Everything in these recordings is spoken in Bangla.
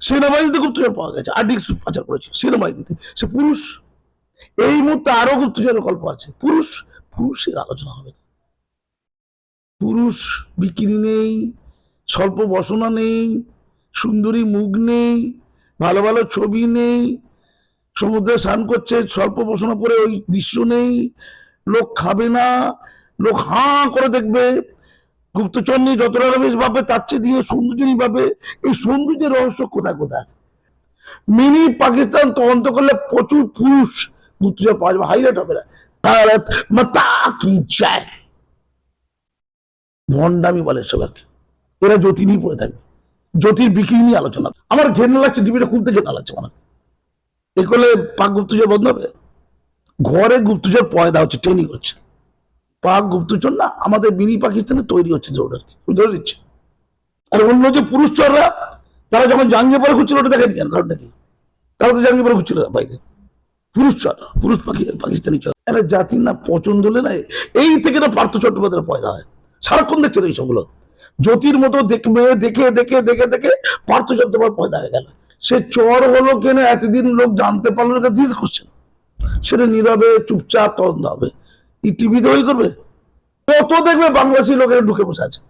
সেনাবাহিনীতে গুপ্তচর পাওয়া গেছে আর্ডিক্স পাচার করেছে সেনাবাহিনীতে সে পুরুষ। এই মুহূর্তে আরও গুপ্তচরের গল্প আছে। পুরুষ, পুরুষের আলোচনা হবে। পুরুষ বিক্রি নেই, স্বল্প বসনা নেই, সুন্দরী মুখ নেই, ভালো ভালো ছবি নেই, সমুদ্রে স্নান করছে, স্বল্প বসনা পরে ওই দৃশ্য নেই, লোক খাবে না, লোক হাঁ করে দেখবে গুপ্তচর নিয়ে যত টাকা বেশ পাবে তার চেয়ে দিয়ে সৌন্দর্য ভাবে, এই সৌন্দর্যের রহস্য কোথায় কোথায় মিনি পাকিস্তান তদন্ত করলে প্রচুর পুরুষ গুপ্তচর পাওয়া যাবে হাইলাইট হবে না। কি চায় ভণ্ডামি বলে সবাইকে এরা জ্যোতি নিয়ে পড়ে থাকবে। জ্যোতির বিক্রি নিয়ে আলোচনা। আমার ঘেন্না লাগছে, টিভিটা খুলতে লাগছে আমার। এ করলে পাক গুপ্তচর হবে ঘরে গুপ্তচর পয়দা হচ্ছে ট্রেনিং হচ্ছে। পাক গুপ্তচর না, আমাদের মিনি পাকিস্তানে তৈরি হচ্ছে ধরে দিচ্ছে আর অন্য যে পুরুষ চররা, তারা যখন জাঙ্গে পরে খুঁজছিল ওটা দেখেনি কেন? কারণটা কি? তারা তো জাঙ্গে পরে খুঁজছিল বাইরে। পুরুষ চর, পুরুষ পাখি পাকিস্তানি চর। একটা জাতির না পছন্দ হলে না, এই থেকে না পার্থ চট্টোপাধ্যায়ের পয়দা হয়। সারাক্ষণ দেখছে তো এইসবগুলো জ্যোতির মতো দেখবে, দেখে দেখে দেখে দেখে পার্থ চট্টোপাধ্যায় পয়দা হয়ে গেল। সে চর হলো কেন? এতদিন লোক জানতে পারল না দিতে করছে সেটা নীরবে, চুপচাপ তদন্ত হবে। টিভিতে ওই করবে? তত দেখবে বাংলাদেশি লোকেরা ঢুকে বসে আছে।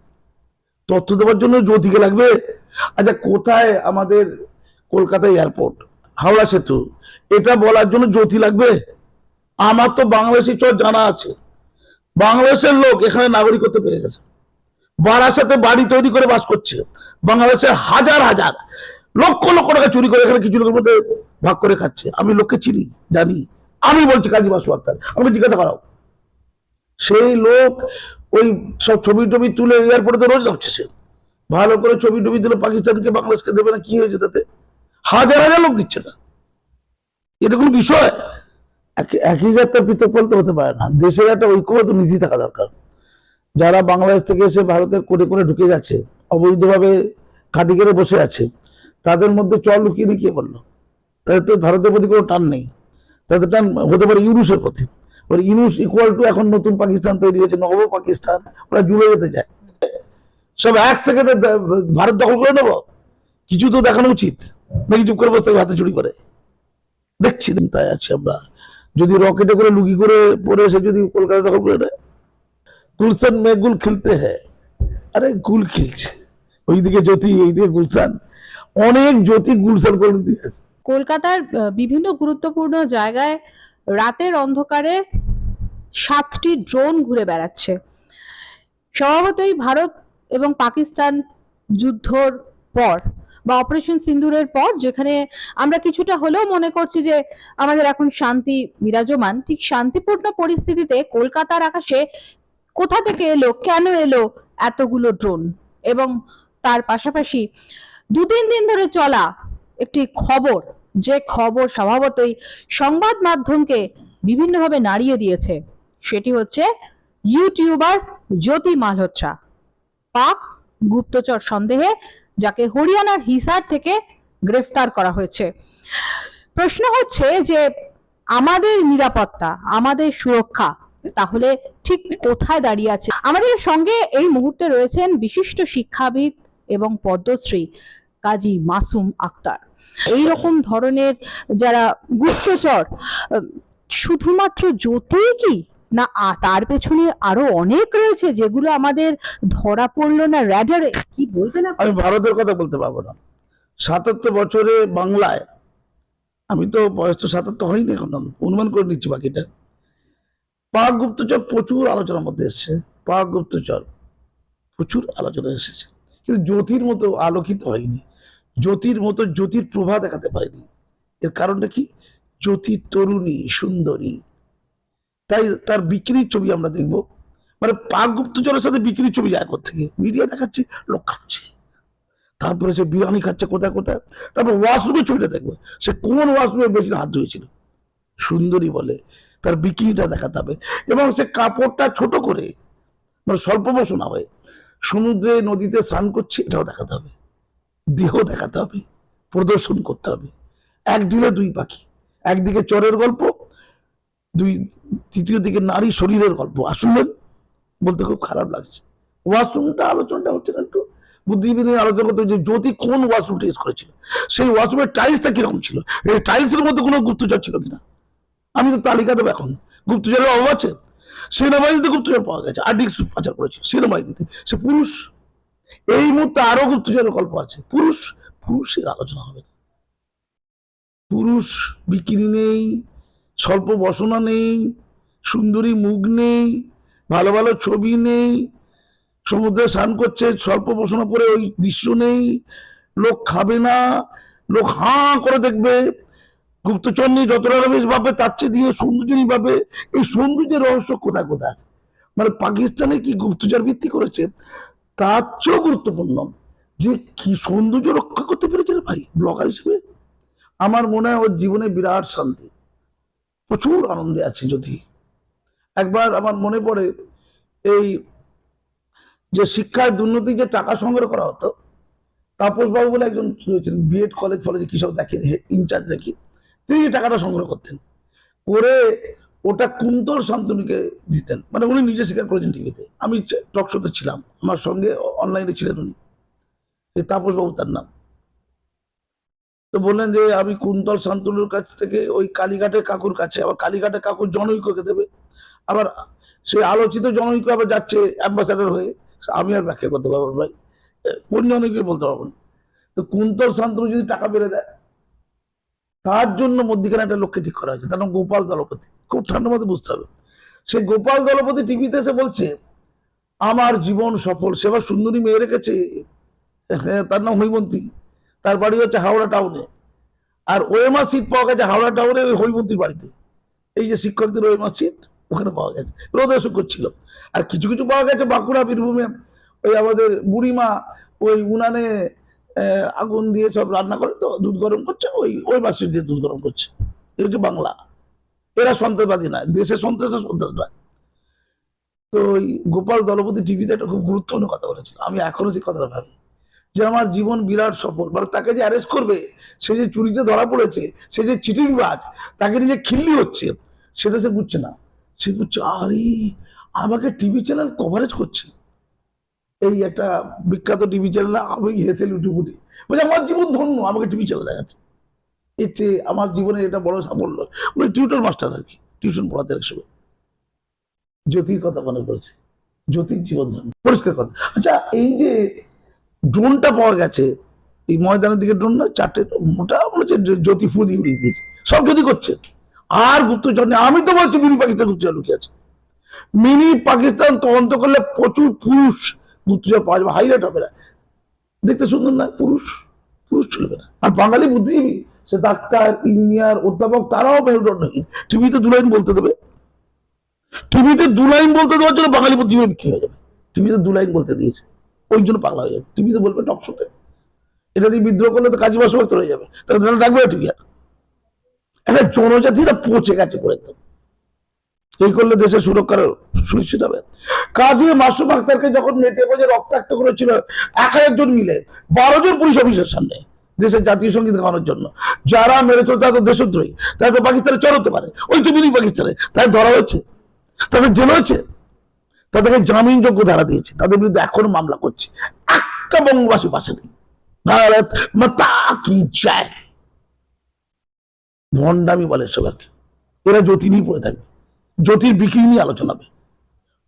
তথ্য দেওয়ার জন্য জ্যোতিকে লাগবে। আচ্ছা কোথায় আমাদের কলকাতা এয়ারপোর্ট হাওড়া সেতু। এটা বলার জন্য জ্যোতি লাগবে? আমার তো বাংলাদেশি চর জানা আছে। বাংলাদেশের লোক এখানে নাগরিকত্ব পেয়ে গেছে। বারাসাতে বাড়ি তৈরি করে বাস করছে। বাংলাদেশের হাজার হাজার, লক্ষ লক্ষ টাকা চুরি করে এখানে কিছু লোকের মধ্যে ভাগ করে খাচ্ছে। আমি লোককে চিনি, জানি। আমি বলছি কাজী বাসু আক্তার, আমাকে জিজ্ঞাসা করাও। সেই লোক ওই সব ছবি টবি তুলে এয়ারপোর্টে তো রোজ সে। ভালো করে ছবি টবি দিলে পাকিস্তানকে, বাংলাদেশকে দেবে না, কি হয়েছে তাতে? হাজার হাজার লোক দিচ্ছে না। এটা কোনো বিষয়? এক- একই যাত্রা পৃথক বলতে হতে পারে না। দেশের একটা ঐক্যবদ্ধ নীতি থাকা দরকার। যারা বাংলাদেশ থেকে এসে ভারতের কোণে কোণে ঢুকে গেছে, অবৈধভাবে ঘাঁটি করে বসে আছে, তাদের মধ্যে চল লুকিয়ে নিয়ে কে বলল? তাদের তো ভারতের প্রতি কোনো টান নেই। তাদের টান হতে পারে ইউনুসের প্রতি। ওর ইউনুস ইকুয়াল টু এখন নতুন পাকিস্তান তৈরি হয়েছে নব পাকিস্তান। ওরা জুড়ে যেতে চায়। সব এক সেকেন্ডে ভারত দখল করে নেব? কিছু তো দেখানো উচিত। নাকি চুপ করে বসতে হাতে চুরি করে? দেখছি তাই আছি আমরা। যদি রকেটে করে, লুকি করে পরে এসে যদি কলকাতা দখল করে নেয়? গুলশান মে গুল খিলতে হ্যাঁ। আরে গুল খিলছে। ওইদিকে জ্যোতি, এইদিকে গুলশান। অনেক জ্যোতি গুলশান করে দিয়েছে। কলকাতার বিভিন্ন গুরুত্বপূর্ণ জায়গায় রাতের অন্ধকারে সাতটি ড্রোন ঘুরে বেড়াচ্ছে। স্বভাবতই ভারত এবং পাকিস্তান যুদ্ধর পর বা অপারেশন সিন্দুরের পর, যেখানে আমরা কিছুটা হলেও মনে করছি যে আমাদের এখন শান্তি বিরাজমান, ঠিক শান্তিপূর্ণ পরিস্থিতিতে কলকাতার আকাশে কোথা থেকে এলো, কেন এলো এতগুলো ড্রোন? এবং তার পাশাপাশি দু তিন দিন ধরে চলা একটি খবর যে খবর স্বভাবতই সংবাদ মাধ্যমকে বিভিন্নভাবে নাড়িয়ে দিয়েছে, সেটি হচ্ছে ইউটিউবার জ্যোতি মালহোত্রা। পাক গুপ্তচর সন্দেহে যাকে হরিয়ানার হিসার থেকে গ্রেফতার করা হয়েছে। প্রশ্ন হচ্ছে যে, আমাদের নিরাপত্তা, আমাদের সুরক্ষা, তাহলে ঠিক কোথায় দাঁড়িয়ে আছে? আমাদের সঙ্গে এই মুহূর্তে রয়েছেন বিশিষ্ট শিক্ষাবিদ এবং পদ্মশ্রী কাজী মাসুম আক্তার। এই রকম ধরনের যারা গুপ্তচর শুধুমাত্র জ্যোতিই কি? না তার পেছনে আরও অনেক রয়েছে যেগুলো আমাদের ধরা পড়ল না র্যাডারে কি বলবেন আপনি? আমি ভারতের কথা বলতে পারব না। সাতাত্তর বছরে বাংলায়, আমি তো বয়স তো সাতাত্তর হয়নি এখন, অনুমান করে নিচ্ছি বাকিটা। পাক গুপ্তচর প্রচুর আলোচনার মধ্যে এসছে, পাক গুপ্তচর প্রচুর আলোচনা এসেছে। কিন্তু জ্যোতির মতো আলোকিত হয়নি। জ্যোতির মতো জ্যোতির প্রভা দেখাতে পারেনি। এর কারণটা কি? জ্যোতি তরুণী, সুন্দরী। তাই তার বিক্রির ছবি আমরা দেখব। মানে পাক গুপ্তচরের সাথে বিক্রির ছবি যায় থেকে মিডিয়া দেখাচ্ছে, লোক খাচ্ছে। তারপরে সে বিরিয়ানি খাচ্ছে কোথায় কোথায়? তারপর ওয়াশরুমের ছবিটা দেখবে। সে কোন ওয়াশরুমে বেশি হাত ধুয়েছিল? সুন্দরী বলে। তার বিক্রিটা দেখাতে হবে। এবং সে কাপড়টা ছোট করে মানে স্বল্প বসু না হয়ে সমুদ্রে নদীতে স্নান করছে, এটাও দেখাতে হবে। দেহ দেখাতে হবে, প্রদর্শন করতে হবে। এক ঢিলে দুই পাখি, একদিকে চরের গল্প, দুই, তৃতীয় দিকে নারী শরীরের গল্প। আসলেন বলতে খুব খারাপ লাগছে। ওয়াশরুমটা, আলোচনাটা হচ্ছে না একটু? বুদ্ধিজীবী আলোচনা করতে যে জ্যোতি কোন ওয়াশরুম টেস্ট করেছিল? সেই ওয়াশরুমের টাইলসটা কীরকম ছিল? এই টাইলসের মধ্যে কোনো গুপ্তচর ছিল কিনা? আমি তো তালিকা দেবো এখন। গুপ্তচরের অভাব আছে? সেনাবাহিনীতে গুপ্তচর পাওয়া গেছে আর ডিক্স পাচার করেছে সেনাবাহিনীতে সে পুরুষ এই মুহূর্তে আরও গুপ্তচরের গল্প আছে। পুরুষ, পুরুষের আলোচনা হবে। পুরুষ বিক্রি নেই, স্বল্প বসনা নেই, সুন্দরী মুখ নেই, ভালো ভালো ছবি নেই, সমুদ্রে স্নান করছে, স্বল্প বসনা পরে ওই দৃশ্য নেই, লোক খাবে না, লোক হাঁ করে দেখবে, গুপ্তচর নিয়ে যতটা রমেশ ভাবে তার চেয়ে দিয়ে সৌন্দর্য ভাবে, এই সৌন্দর্যের রহস্য কোথায় কোথায় মানে পাকিস্তানে কি গুপ্তচর ভিত্তি করেছে? তার চেয়েও গুরুত্বপূর্ণ যে কি সৌন্দর্য রক্ষা করতে পেরেছে ভাই ব্লগার হিসেবে? আমার মনে হয় ওর জীবনে বিরাট শান্তি, প্রচুর আনন্দে আছে যদি। একবার আমার মনে পড়ে এই যে শিক্ষার দুর্নীতি যে টাকা সংগ্রহ করা হতো তাপস বাবু বলে একজন রয়েছেন বিএড কলেজ ফলেজে কি সব দেখেন ইনচার্জ দেখি তিনি টাকাটা সংগ্রহ করতেন, করে ওটা কুন্তল শান্তনুকে দিতেন। মানে উনি নিজে স্বীকার করেছেন টিভিতে। আমি টক শোতে ছিলাম। আমার সঙ্গে অনলাইনে ছিলেন উনি। এই তাপস বাবু তার নাম। তো বললেন যে, আমি কুন্তল শান্তনুর কাছ থেকে ওই কালীঘাটের কাকুর কাছে, আবার কালীঘাটের কাকুর জনৈক্যকে দেবে। আবার সেই আলোচিত জনৈক্য আবার যাচ্ছে অ্যাম্বাসাডার হয়ে। আমি আর ব্যাখ্যা করতে পারব ভাই। কোন জনৈক্য বলতে পারব না। তো কুন্তল শান্তনু যদি টাকা বেড়ে দেয় তার জন্য মধ্যিখানে একটা লোককে ঠিক করা হয়েছে। তার নাম গোপাল দলপতি। খুব ঠান্ডা মতো বুঝতে হবে। সেই গোপাল দলপতি টিভিতে এসে বলছে, আমার জীবন সফল। সেবা সুন্দরী মেয়ে রেখেছে। হ্যাঁ তার নাম হৈমন্তী। তার বাড়ি হচ্ছে হাওড়া টাউনে। আর ওয়েমা সিট পাওয়া গেছে হাওড়া টাউনে ওই হৈমন্তীর বাড়িতে। এই যে শিক্ষকদের ওএমআর সিট, ওখানে পাওয়া গেছে। রোদে করছিল। আর কিছু কিছু পাওয়া গেছে বাঁকুড়া বীরভূমে। ওই আমাদের বুড়িমা, ওই উনানে আগুন দিয়ে সব রান্না করে তো, দুধ গরম করছে, ওই ওই মাসির দিয়ে দুধ গরম করছে। এই হচ্ছে বাংলা। এরা সন্ত্রাসবাদী নয়, দেশের সন্ত্রাসের সন্ত্রাস তো ওই গোপাল দলপতি টিভিতে একটা খুব গুরুত্বপূর্ণ কথা বলেছিল, আমি এখনও সেই কথাটা ভাবি। যে আমার জীবন বিরাট সফল মানে তাকে যে অ্যারেস্ট করবে, সে যে চুরিতে ধরা পড়েছে, সে যে চিটিংবাজ, তাকে নিজে খিল্লি হচ্ছে, সেটা সে বুঝছে না। সে বুঝছে, আরে, আমাকে টিভি চ্যানেল কভারেজ করছে। এই একটা বিখ্যাত টিভি চ্যানেল আমি হেসে লুটুপুটি বলছে আমার জীবন ধন্য, আমাকে টিভি চ্যানেল দেখাচ্ছে। এর চেয়ে আমার জীবনে এটা বড় সাফল্য। উনি টিউটর মাস্টার আর কি টিউশন পড়াতে এক সময় জ্যোতির কথা মনে পড়ছে। জ্যোতির জীবন ধন্য। পরিষ্কার কথা। আচ্ছা এই যে ড্রোনটা পাওয়া গেছে, এই ময়দানের দিকে ড্রোন না, চারটে মোটা মনে হচ্ছে জ্যো- জ্যোতি ফুদি উড়িয়ে দিয়েছে। সব জ্যোতি করছে। আর গুপ্তচর নেই। আমি তো বলছি, মিনি পাকিস্তান গুপ্তচর লুকিয়ে আছে। মিনি পাকিস্তান তদন্ত করলে প্রচুর পুরুষ গুপ্তচর পাওয়া যাবে হাইলাইট হবে না। দেখতে সুন্দর না, পুরুষ পুরুষ চলবে না। আর বাঙালি বুদ্ধিজীবী, সে ডাক্তার, ইঞ্জিনিয়ার, অধ্যাপক, তারাও মেরুদণ্ডহীন টিভিতে দু লাইন বলতে দেবে। টিভিতে দু লাইন বলতে দেওয়ার জন্য বাঙালি বুদ্ধিজীবী বিক্রি হয়ে যাবে? টিভিতে দু লাইন বলতে দিয়েছে। ওই জন্য পাগলা হয়ে যাবে। টিভিতে বলবে টক শোতে। এটা দিয়ে বিদ্রোহ করলে তো কাজী বাসবাক্ত হয়ে যাবে। তাহলে ডাকবে টিভি আর। একটা জনজাতিরা পচে গেছে করে একদম। এই করলে দেশের সুরক্ষার সুনিশ্চিত হবে। কাজী মাসুম আক্তারকে যখন মেটে রক্তাক্ত করেছিল এক হাজার জন মিলে, বারো জন পুলিশ অফিসের সামনে দেশের জাতীয় সংগীত গাওয়ানোর জন্য। যারা মেরেছিল তারা তো দেশদ্রোহী, তারা তো পাকিস্তানে চড়তে পারে। ওই তো মিনি পাকিস্তানে তাই ধরা হয়েছে, তাদের জেল হয়েছে, তাদেরকে জামিনযোগ্য ধারা দিয়েছে, তাদের বিরুদ্ধে এখনও মামলা করছে। একটা বঙ্গবাসী পাশে নেই। ভারত মাতা কি জয়? ভণ্ডামি বলে সবাইকে। এরা জ্যোতি নিয়ে পড়ে থাকবে। জ্যোতির বিক্রি নিয়ে আলোচনা হবে।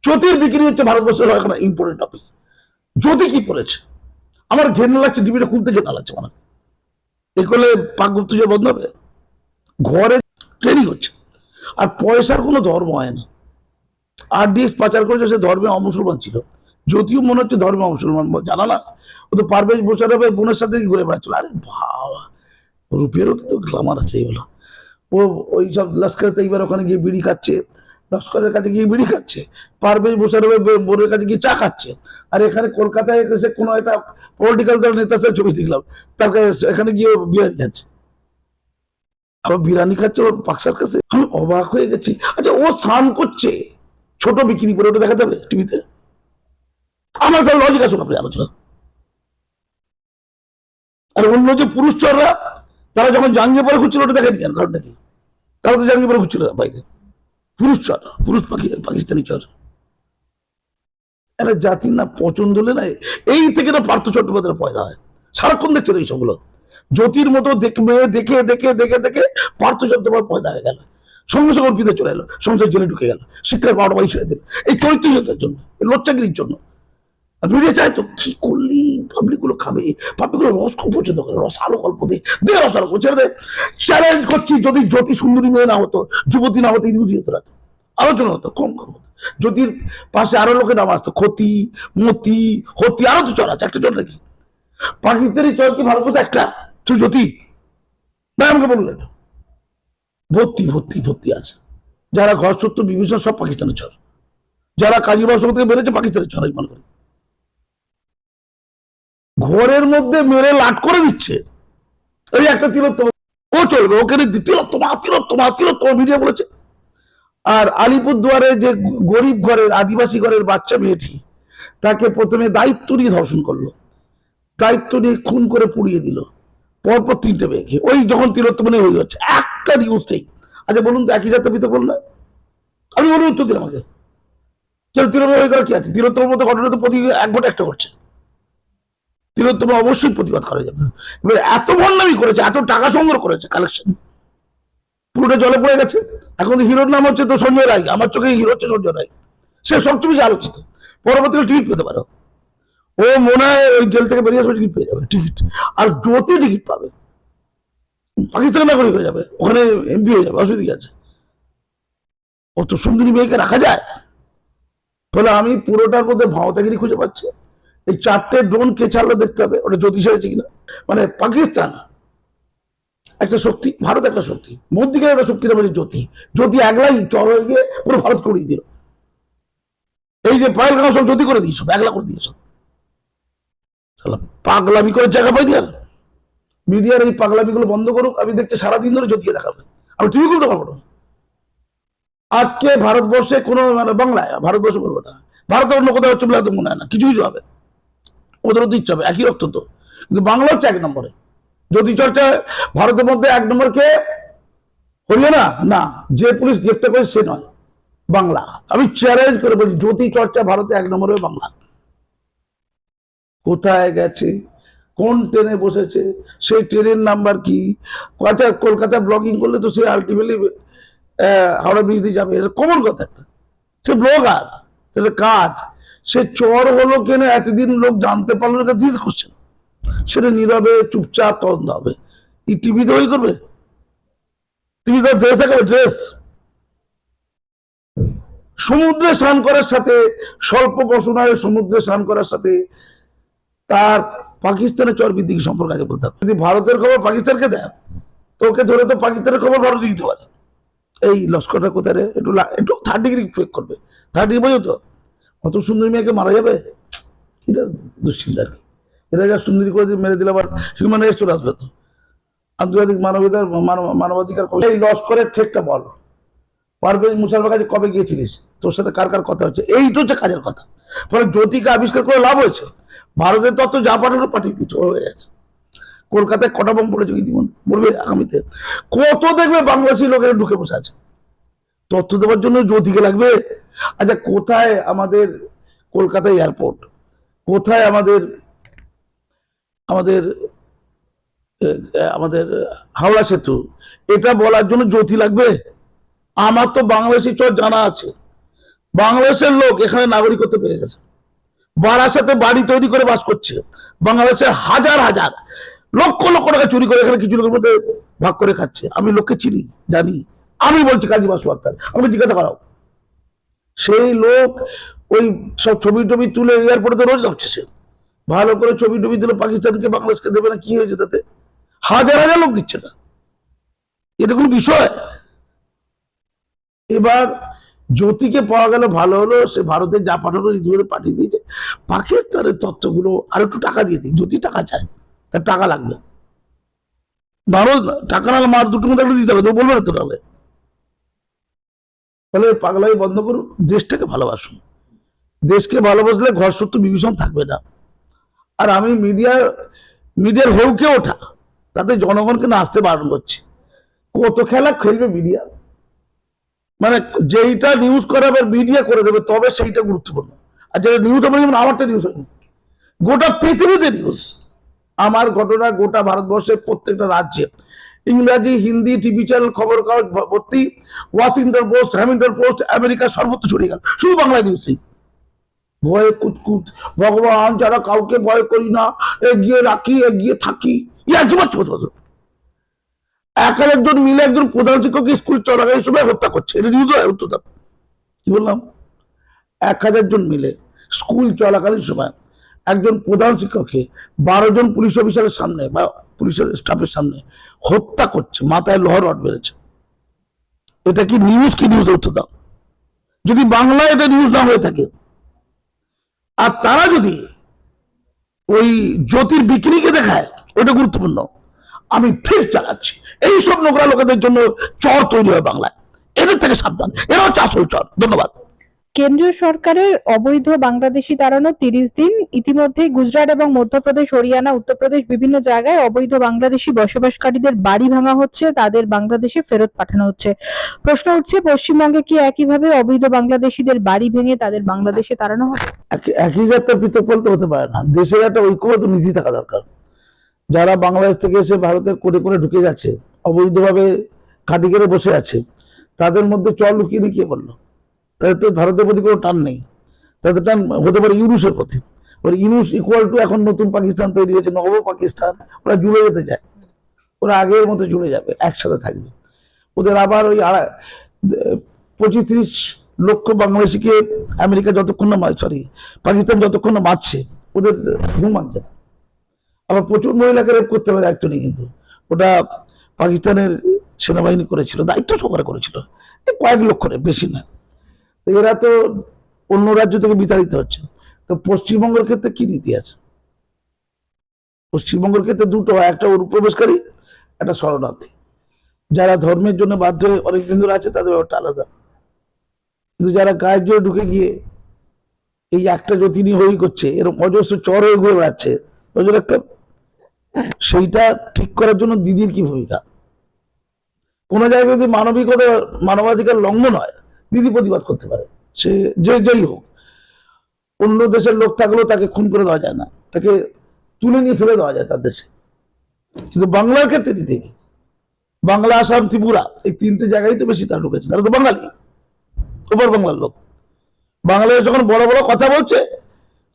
জ্যোতির বিক্রি হচ্ছে ভারতবর্ষের এখন ইম্পর্টেন্ট টপিক জ্যোতি কি পড়েছে? আমার ঘেন্না লাগছে, টিভিটা খুলতে ঘেন্না লাগছে আমার এ করলে পাক গুপ্তচর বন্ধ হবে? ঘরে ট্রেনিং হচ্ছে। আর পয়সার কোনো ধর্ম হয় না। আর ডিএক্স পাচার করেছে, সে ধর্মে অমুসলমান ছিল। যদিও মনে হচ্ছে ধর্মে অমুসলমান। জানা না। ও তো পারভেজ মোশারফ বোনের সাথে ঘুরে বেড়াচ্ছিল। আরে বাবা, রূপেরও কিন্তু গ্লামার আছে এগুলো। ও ওই সব এইবার ওখানে গিয়ে বিড়ি খাচ্ছে। লস্করের কাছে গিয়ে বিড়ি খাচ্ছে। পারভেজ মোশারফের বে- বোনের কাছে গিয়ে চা খাচ্ছে। আর এখানে কলকাতায় এসে কোনো একটা পলিটিক্যাল দল নেতার সাথে ছবি দেখলাম। তার কাছে এখানে গিয়ে বিরিয়ানি খাচ্ছে। আবার বিরিয়ানি খাচ্ছে ওর পাকসার কাছে আমি অবাক হয়ে গেছি। আচ্ছা ও স্নান করছে। ছোট বিক্রি করে ওটা দেখা যাবে টিভিতে? আমার কাছে লজিক আছে আপনি আলোচনা। আর অন্য যে পুরুষ চররা তারা যখন জাঙ্গিয়ে পরে খুঁজছিল, ওটা দেখেনি কেন কারণটা কি? তারা তো জাঙ্গিয়ে পরে খুঁজছিল বাইরে। পুরুষ চর, পুরুষ পাখি, পাকিস্তানি চর। একটা জাতির না পছন্দ হলে না, এই থেকে না পার্থ চট্টোপাধ্যায়ের পয়দা হয়। সারাক্ষণ দেখছে তো এইসবগুলো। জ্যোতির মতো দেখবে, দেখে দেখে দেখে দেখে পার্থ চট্টোপাধ্যায় পয়দা হয়ে গেল। সঙ্গে সঙ্গে অর্পিতে চলে এলো, সঙ্গে জেলে ঢুকে গেল। শিক্ষার বারোটা বাইশ হয়ে দিল এই চরিত্রহীনতার জন্য, এই লজ্জাগিরির জন্য। আর মিডিয়া চায় তো কি করলি? পাবলিকগুলো খাবে। পাবলিকগুলো রস খুব পছন্দ করে। রস আলো গল্প দে। দে রস আলো ছেড়ে দে। চ্যালেঞ্জ করছি যদি জ্যোতি সুন্দরী মেয়ে না হতো, যুবতী না হতো ইউজি হতো না আলোচনা হতো, কম কম হতো। জ্যোতির পাশে আরও লোকের নাম আসতো, ক্ষতি, মতি হতি আরও তো চল আছে, একটা চল নাকি? পাকিস্তানি চল কি ভারতবর্ষে একটা। তুই জ্যোতি, না, আমাকে এটা ভর্তি ভর্তি ভর্তি আছে। যারা ঘর সত্য, বিভীষণ, সব পাকিস্তানের চর যারা কাজী বাসব থেকে বেড়েছে পাকিস্তানের চর মনে করি। ঘরের মধ্যে মেরে লাট করে দিচ্ছে। ওই একটা তিলোত্তম ও চলবে, ওকে তিলোত্তমা তিলোত্তমা তিলোত্তমা মিডিয়া বলেছে। আর আলিপুরদুয়ারে যে গরিব ঘরের আদিবাসী ঘরের বাচ্চা মেয়েটি, তাকে প্রথমে দায়িত্ব নিয়ে ধর্ষণ করল। দায়িত্ব নিয়ে খুন করে পুড়িয়ে দিল। পরপর তিনটে মেয়েকে। ওই যখন তিলোত্তমনে হয়ে যাচ্ছে, একটা নিউজ নেই। আচ্ছা বলুন তো একই জাতীয় পিতা বললে আমি বলুন উত্তর দিন আমাকে চল, তিলোত্তম হয়ে গেল কি আছে? তিলোত্তমের মতো ঘটনা তো প্রতি এক ঘণ্টা একটা করছে তিলোত্তম অবশ্যই প্রতিবাদ করা যাবে। এবার এত ভণ্ডামি করেছে, এত টাকা সংগ্রহ করেছে কালেকশন পুরোটা জলে পড়ে গেছে। এখন হিরোর নাম হচ্ছে তো সঞ্জয় রায়। আমার চোখে হিরো হচ্ছে সঞ্জয় রায়। সে সবচেয়ে বেশি আলোচিত। পরবর্তীকালে টিকিট পেতে পারো। ও মনে হয় ওই জেল থেকে বেরিয়ে আসবে টিকিট পেয়ে যাবে টিকিট আর জ্যোতি টিকিট পাবে। পাকিস্তানের নাগরিক হয়ে যাবে, ওখানে এমপি হয়ে যাবে, অসুবিধা আছে? অত সুন্দরী মেয়েকে রাখা যায়? ফলে আমি পুরোটার মধ্যে ভাওতাগিরি খুঁজে পাচ্ছি। এই চারটে ড্রোন কে ছাড়লো দেখতে হবে, ওটা জ্যোতিষ হয়েছে কিনা? মানে পাকিস্তান, একটা শক্তি, ভারত একটা শক্তি মধ্যিখানে একটা শক্তি নাম হচ্ছে জ্যোতি। জ্যোতি একলাই চল হয়ে গিয়ে পুরো ভারত করিয়ে দিল। এই যে পায়েলগাঁও সব জ্যোতি করে দিয়েছ একলা করে দিয়েছ। পাগলামি করে জায়গা পাই আর মিডিয়ার এই পাগলামিগুলো বন্ধ করুক, আমি দেখছি সারাদিন ধরে জ্যোতিকে দেখাবে। আমি টিভি খুলতে পারব না। আজকে ভারতবর্ষে কোনো মানে বাংলায়, ভারতবর্ষে বলব না। ভারতে অন্য কোথাও হচ্ছে বলে মনে হয় না কিছু কিছু হবে ওদেরও তো ইচ্ছা হবে, একই রক্ত তো। কিন্তু বাংলা হচ্ছে এক নম্বরে। জ্যোতি চর্চা ভারতের মধ্যে এক নম্বর কে? হরিয়ানা না? যে পুলিশ গ্রেপ্তার করে সে নয়, বাংলা। আমি চ্যালেঞ্জ করে বলছি জ্যোতি চর্চা ভারতে এক নম্বরে বাংলা। কোথায় গেছে? কোন ট্রেনে বসেছে? সেই ট্রেনের নাম্বার কি? আচ্ছা কলকাতা ব্লগিং করলে তো সে আলটিমেটলি হাওড়া ব্রিজ দিয়ে যাবে। এটা কমন কথা সে ব্লগার তাহলে কাজ। সে চর হলো কেন? এতদিন লোক জানতে পারল না দিতে করছেন সেটা নীরবে চুপচাপ তদন্ত হবে। এই টিভিতে ওই করবে? টিভি তার ড্রেস দেখাবে ড্রেস সমুদ্রে স্নান করার সাথে, স্বল্প বসনায় সমুদ্রে স্নান করার সাথে তার পাকিস্তানের চরবৃদ্ধি কি সম্পর্ক আগে বলতে যদি ভারতের খবর পাকিস্তানকে দেয়, তো ওকে ধরে তো পাকিস্তানের খবর ভারত দিতে পারে। এই লস্করটা কোথায় একটু একটু থার্ড ডিগ্রি করবে। থার্ড ডিগ্রি বোঝো তো? অত সুন্দরী মেয়েকে মারা যাবে? এটা দুশ্চিন্তা আর কি। এরা যা সুন্দরী করে মেরে দিলে, আবার হিউম্যান রাইটস চলে আসবে তো। আন্তর্জাতিক মানবাধিকার, মানব- মানবাধিকার। এই লস্করের ঠেকটা বল। পারভেজ মুশারফের কাছে কবে গিয়েছিলিস? তোর সাথে কার কার কথা হচ্ছে? এইটা হচ্ছে কাজের কথা। ফলে জ্যোতিকে আবিষ্কার করে লাভ হয়েছে। ভারতের তত্ত্ব যা পাঠানো পাঠিয়ে দিচ্ছে হয়ে গেছে। কলকাতায় কটা বম পড়েছে ইতিমধ্যে পড়বে আগামীতে। কত দেখবে বাংলাদেশি লোকেরা ঢুকে বসে আছে। তথ্য দেওয়ার জন্য জ্যোতিকে লাগবে আচ্ছা কোথায় আমাদের কলকাতা এয়ারপোর্ট? কোথায় আমাদের আমাদের আমাদের হাওড়া সেতু? এটা বলার জন্য জ্যোতি লাগবে? আমার তো বাংলাদেশি চর জানা আছে। বাংলাদেশের লোক এখানে নাগরিকত্ব পেয়ে গেছে। বারাসাতে বাড়ি তৈরি করে বাস করছে। বাংলাদেশের হাজার হাজার, লক্ষ লক্ষ টাকা চুরি করে এখানে কিছু লোকের মধ্যে ভাগ করে খাচ্ছে। আমি লোককে চিনি, জানি। আমি বলছি কাজী বাসু আক্তার, আমি জিজ্ঞাসা করাও। সেই লোক ওই সব ছবি টবি তুলে এয়ারপোর্টে রোজ লাগছে সে ভালো করে ছবি টবি দিলে পাকিস্তানকে, বাংলাদেশকে দেবে না, কি হয়েছে তাতে? হাজার হাজার লোক দিচ্ছে না। এটা কোনো বিষয়? এবার জ্যোতিকে পাওয়া গেল ভালো হলো, সে ভারতে যা পাঠানো ইতিমধ্যে পাঠিয়ে দিয়েছে। পাকিস্তানের তত্ত্বগুলো আর একটু টাকা দিয়ে দিই। জ্যোতি টাকা চায়, তার টাকা লাগবে। ভারত, টাকা না মার দুটো মধ্যে দিতে হবে, তো বলবে না তো তাহলে ফলে পাগলাই বন্ধ করুন, দেশটাকে ভালোবাসুন। দেশকে ভালোবাসলে ঘর সত্য বিভীষণ থাকবে না। আর আমি মিডিয়া, মিডিয়ার হৌকে ওঠা, তাতে জনগণকে নাচতে বারণ করছি। কত খেলা খেলবে মিডিয়া? মানে যেইটা নিউজ করাবে, মিডিয়া করে দেবে, তবে সেইটা গুরুত্বপূর্ণ। আর যেটা নিউজ আমরা যেমন আমারটা নিউজ হয়নি। গোটা পৃথিবীতে নিউজ আমার ঘটনা গোটা ভারতবর্ষের প্রত্যেকটা রাজ্যে। ইংরাজি, হিন্দি, টিভি চ্যানেল খবর কাগজ ভর্তি Washington Post, Hamilton Post, America সর্বত্র ছড়িয়ে গেল। শুধু বাংলা নিউজ নেই ভয়ে কুতকুত, ভগবান, যারা কাউকে ভয় করি না, এগিয়ে রাখি, এগিয়ে থাকি। ইয়া জীবন এক হাজার জন মিলে একজন প্রধান শিক্ষককে স্কুল চলাকালীন সময় হত্যা করছে। এটা নিউজ হয় কি বললাম? এক হাজার জন মিলে স্কুল চলাকালীন সময় একজন প্রধান শিক্ষককে বারো জন পুলিশ অফিসারের সামনে বা পুলিশের স্টাফের সামনে হত্যা করছে, মাথায় লোহার রড বেড়েছে এটা কি নিউজ কি নিউজ উত্তর দাও। যদি বাংলায় এটা নিউজ না হয়ে থাকে, আর তারা যদি ওই জ্যোতির বিক্রিকে দেখায়, ওটা গুরুত্বপূর্ণ। আমি ঠিক চালাচ্ছি। এইসব নোংরা লোকেদের জন্য চর তৈরি হয় বাংলায়। এদের থেকে সাবধান। এরা চাষ চর। ধন্যবাদ। কেন্দ্রীয় সরকারের অবৈধ বাংলাদেশি তাড়ানো তিরিশ দিন ইতিমধ্যে গুজরাট এবং মধ্যপ্রদেশ, হরিয়ানা, উত্তরপ্রদেশ বিভিন্ন জায়গায় অবৈধ বাংলাদেশি বসবাসকারীদের বাড়ি ভাঙা হচ্ছে, তাদের বাংলাদেশে ফেরত পাঠানো হচ্ছে। প্রশ্ন উঠছে, পশ্চিমবঙ্গে কি একইভাবে অবৈধ বাংলাদেশিদের বাড়ি ভেঙে তাদের বাংলাদেশে তাড়ানো হবে? এক- একই যাত্রা পৃথক বলতে হতে পারে না। দেশের একটা ঐক্যবদ্ধ নীতি থাকা দরকার। যারা বাংলাদেশ থেকে এসে ভারতের কোণে কোণে ঢুকে গেছে, অবৈধভাবে ঘাঁটি করে বসে আছে, তাদের মধ্যে চল লুকিয়ে নিয়ে কে বলল তাদের তো ভারতের প্রতি কোনো টান নেই। তাদের টান হতে পারে ইউনুসের প্রতি। ওর ইউনুস ইকুয়াল টু এখন নতুন পাকিস্তান তৈরি হয়েছে নব পাকিস্তান, ওরা জুড়ে যেতে চায়। ওরা আগের মতো জুড়ে যাবে, একসাথে থাকবে। ওদের আবার ওই পঁচিশ তিরিশ লক্ষ বাংলাদেশিকে আমেরিকা যতক্ষণ না সরি পাকিস্তান যতক্ষণ না মারছে, ওদের ঘুম মানছে না। আবার প্রচুর মহিলাকে রেপ করতে হবে, দায়িত্ব নেই কিন্তু। ওটা পাকিস্তানের সেনাবাহিনী করেছিল, দায়িত্ব সহকারে করেছিল। কয়েক লক্ষ রেপ বেশি না। তো এরা তো অন্য রাজ্য থেকে বিতাড়িত হচ্ছে। তো পশ্চিমবঙ্গের ক্ষেত্রে কি নীতি আছে? পশ্চিমবঙ্গের ক্ষেত্রে দুটো একটা অনুপ্রবেশকারী, একটা শরণার্থী। যারা ধর্মের জন্য বাধ্য হয়ে অনেকদিন ধরে আছে, তাদের ব্যাপারটা আলাদা। কিন্তু যারা গায়ের জোরে ঢুকে গিয়ে এই একটা জ্যোতিনি হই করছে এরকম অজস্র চর হয়ে ঘুরে বেড়াচ্ছে, নজর রাখতে। সেইটা ঠিক করার জন্য দিদির কি ভূমিকা? কোন জায়গায় যদি মানবিকতা, মানবাধিকার লঙ্ঘন হয় দিদি প্রতিবাদ করতে পারে। সে যে যেই হোক, অন্য দেশের লোক থাকলেও তাকে খুন করে দেওয়া যায় না। তাকে তুলে নিয়ে ফেলে দেওয়া যায় তার দেশে। কিন্তু বাংলার ক্ষেত্রে দিদি বাংলা, আসাম, ত্রিপুরা, এই তিনটে জায়গায় তো বেশি তারা ঢুকেছে। তারা তো বাঙালি, ওপর বাংলার লোক। বাংলাদেশ যখন বড় বড় কথা বলছে,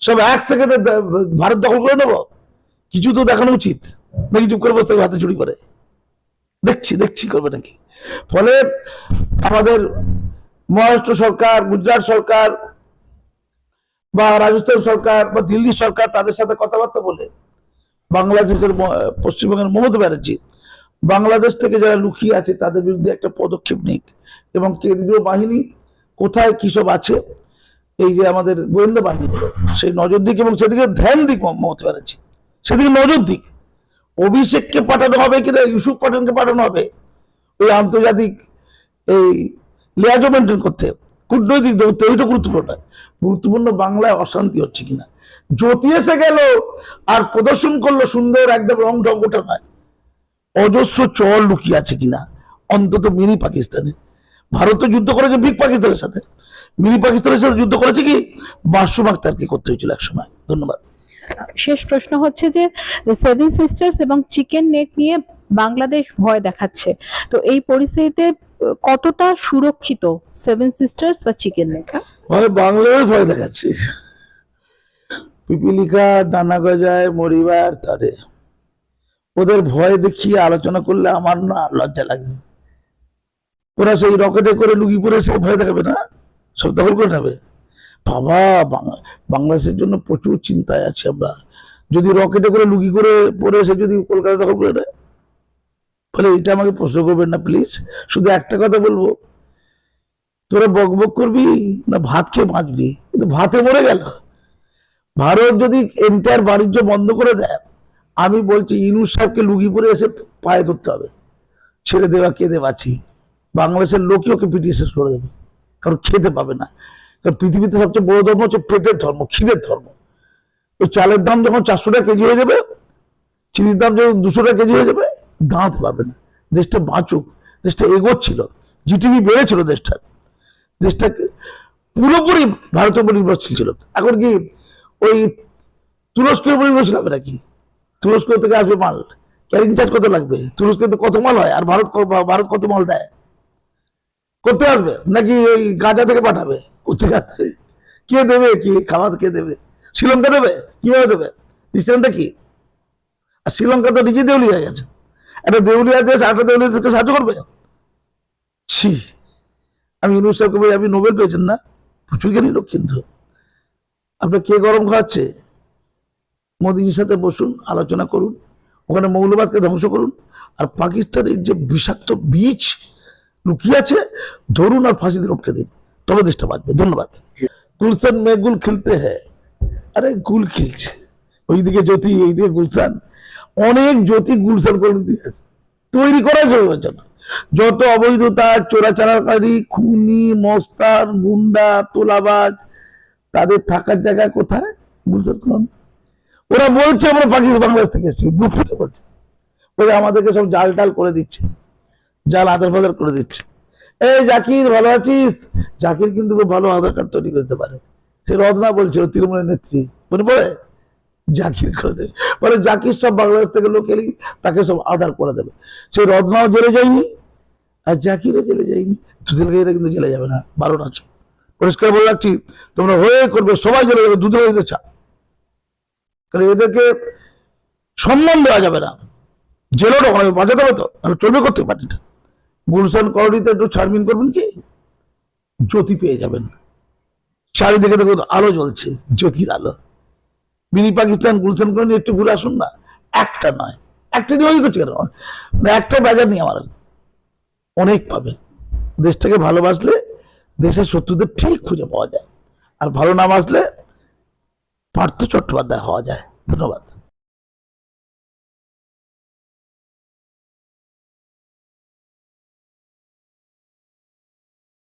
সব এক সেকেন্ডে ভারত দখল করে নেব। কিছু তো দেখানো উচিত। নাকি চুপ করে বসতে হাতে চুরি করে? দেখছি দেখছি করবে নাকি? ফলে আমাদের মহারাষ্ট্র সরকার, গুজরাট সরকার বা রাজস্থান সরকার বা দিল্লি সরকার তাদের সাথে কথাবার্তা বলে। বাংলাদেশের পশ্চিমবঙ্গের মমতা ব্যানার্জি বাংলাদেশ থেকে যারা লুকিয়ে আছে তাদের বিরুদ্ধে একটা পদক্ষেপ নিক এবং কেন্দ্রীয় বাহিনী কোথায় কি সব আছে, এই যে আমাদের গোয়েন্দা বাহিনী সেই নজর দিক এবং সেদিকে ধ্যান দিক মমতা ব্যানার্জি। সেদিকে নজর দিক। অভিষেককে পাঠানো হবে কিনা, ইউসুফ পাঠানকে পাঠানো হবে, ওই আন্তর্জাতিক এই লেয়াজও মেনটেন করতে কূটনৈতিক দৌত্য ওইটা গুরুত্বপূর্ণ। গুরুত্বপূর্ণ বাংলায় অশান্তি হচ্ছে কিনা। জ্যোতি এসে গেল আর প্রদর্শন করল সুন্দর, একদম রং ঢং ওটা নয়। অজস্র চল লুকিয়ে আছে কিনা। অন্তত মিনি পাকিস্তানে। ভারত যুদ্ধ করেছে বিগ পাকিস্তানের সাথে। মিনি পাকিস্তানের সাথে যুদ্ধ করেছে কি? বাসুম আক্তারকে করতে হয়েছিল একসময় ধন্যবাদ। শেষ প্রশ্ন হচ্ছে যে সেভেন সিস্টার্স এবং চিকেন নেক নিয়ে বাংলাদেশ ভয় দেখাচ্ছে। তো এই পরিস্থিতিতে কতটা সুরক্ষিত সেভেন সিস্টার্স বা চিকেন মানে বাংলায় ভয় দেখাচ্ছে। পিপিলিকা ডানা গজায়, মরিবার, তারে। ওদের ভয় দেখিয়ে আলোচনা করলে আমার না লজ্জা লাগবে। ওরা সেই রকেটে করে লুকি পরে সে ভয় দেখাবে না? সব দখল করে নেবে বাবা বাংলাদেশের জন্য প্রচুর চিন্তায় আছি আমরা। যদি রকেটে করে লুকি করে পরে সে যদি কলকাতা দখল করে নেয়? ফলে এটা আমাকে প্রশ্ন করবেন না প্লিজ শুধু একটা কথা বলব। তোরা বক বক করবি না ভাত খেয়ে বাঁচবি? কিন্তু ভাতে মরে গেল। ভারত যদি এন্টার বাণিজ্য বন্ধ করে দেয়, আমি বলছি, ইনুস সাহেবকে লুগি পরে এসে পায়ে ধরতে হবে। ছেড়ে দেওয়া কেঁদে বাঁচি বাংলাদেশের লোকই ওকে পিটিয়ে শেষ করে দেবে। কারণ খেতে পাবে না। কারণ পৃথিবীতে সবচেয়ে বড় ধর্ম হচ্ছে পেটের ধর্ম খিদের ধর্ম। ওই চালের দাম যখন চারশো টাকা কেজি হয়ে যাবে, চিনির দাম যখন দুশো টাকা কেজি হয়ে যাবে দাঁত পাবে না দেশটা বাঁচুক, দেশটা এগোচ্ছিল জিটিপি বেড়েছিল দেশটা। দেশটা পুরোপুরি ভারতের উপর নির্ভরশীল ছিল। এখন কি ওই তুরস্কের উপর নির্ভরশীল হবে নাকি? তুরস্ক থেকে আসবে মাল। ক্যারিং চার্জ কত লাগবে? তুরস্কে তো কত মাল হয়? আর ভারত ভারত কত মাল দেয়? করতে আসবে? নাকি ওই গাজা থেকে পাঠাবে? কোথেকে আসবে? কে দেবে? কি খাবার কে দেবে? শ্রীলঙ্কা দেবে? কীভাবে দেবে? ডিস্টেন্সটা কি? আর শ্রীলঙ্কা তো নিজে দেউলিয়া হয়ে গেছে। একটা দেউলিয়া দেশ আরেকটা দেউলিয়া দেশকে সাহায্য করবে? ছি, আমি ইউনুস বলি, আপনি নোবেল পেয়েছেন না? প্রচুর জ্ঞানী লোক কিন্তু আপনার কে গরম খাওয়াচ্ছে? মোদিজির সাথে বসুন, আলোচনা করুন, ওখানে মৌলবাদকে ধ্বংস করুন, আর পাকিস্তানের যে বিষাক্ত বীজ লুকিয়ে আছে, ধরুন আর ফাঁসিতে রটকে দিন। তবে দেশটা বাঁচবে। ধন্যবাদ। গুলশান মে গুল খেলতে হ্যাঁ আরে গুল খেলছে। ওইদিকে জ্যোতি, এইদিকে গুলশান। অনেক জ্যোতি গুলশান করে দিয়েছে তৈরি করা ওর জন্য যত অবৈধতা চোরাচালাকারী খুনি মস্তান গুন্ডা, তোলাবাজ, তাদের থাকার জায়গা কোথায়? গুলশান কোন ওরা বলছে, আমরা পাকিস্তান, বাংলাদেশ থেকে এসেছি। বুক ফুটে বলছে। ওরা আমাদেরকে সব জাল টাল করে দিচ্ছে। জাল আধার ফাদার করে দিচ্ছে। এই জাকির, ভালো আছিস? জাকির কিন্তু খুব ভালো আধার কার্ড তৈরি করতে পারে। সে রদনা বলছে ও তৃণমূলের নেত্রী। মনে পড়ে? জাকির করে দেবে। বলে জাকির সব বাংলাদেশ থেকে লোক এলি তাকে সব আধার করে দেবে। সে রত্নাও জেলে যায়নি, আর জাকিরও জেলে যায়নি। দুদিন এরা কিন্তু জেলে যাবে না বারো আছে। পরিষ্কার বলে রাখছি, তোমরা হয়ে করবে, সবাই জেলে যাবে, দুদিন এদের চা কারণ এদেরকে সম্মান দেওয়া যাবে না। জেলেও হবে বাঁচাতে হবে তো আর চলবে করতে পার্টিটা? গুলশান কলোনিতে একটু ছাড়মিন করবেন কি? জ্যোতি পেয়ে যাবেন। চারিদিকে দেখুন আলো জ্বলছে, জ্যোতির আলো। মিনি পাকিস্তান, গুলশান করে নিয়ে একটু ঘুরে আসুন না। একটা নয়। একটা নিয়ে ওই করছে কেন? মানে একটা বাজার নিয়ে আমার অনেক পাবে দেশটাকে ভালোবাসলে দেশের শত্রুদের ঠিক খুঁজে পাওয়া যায়। আর ভালো না বাসলে পার্থ চট্টোপাধ্যায় হওয়া যায়। ধন্যবাদ।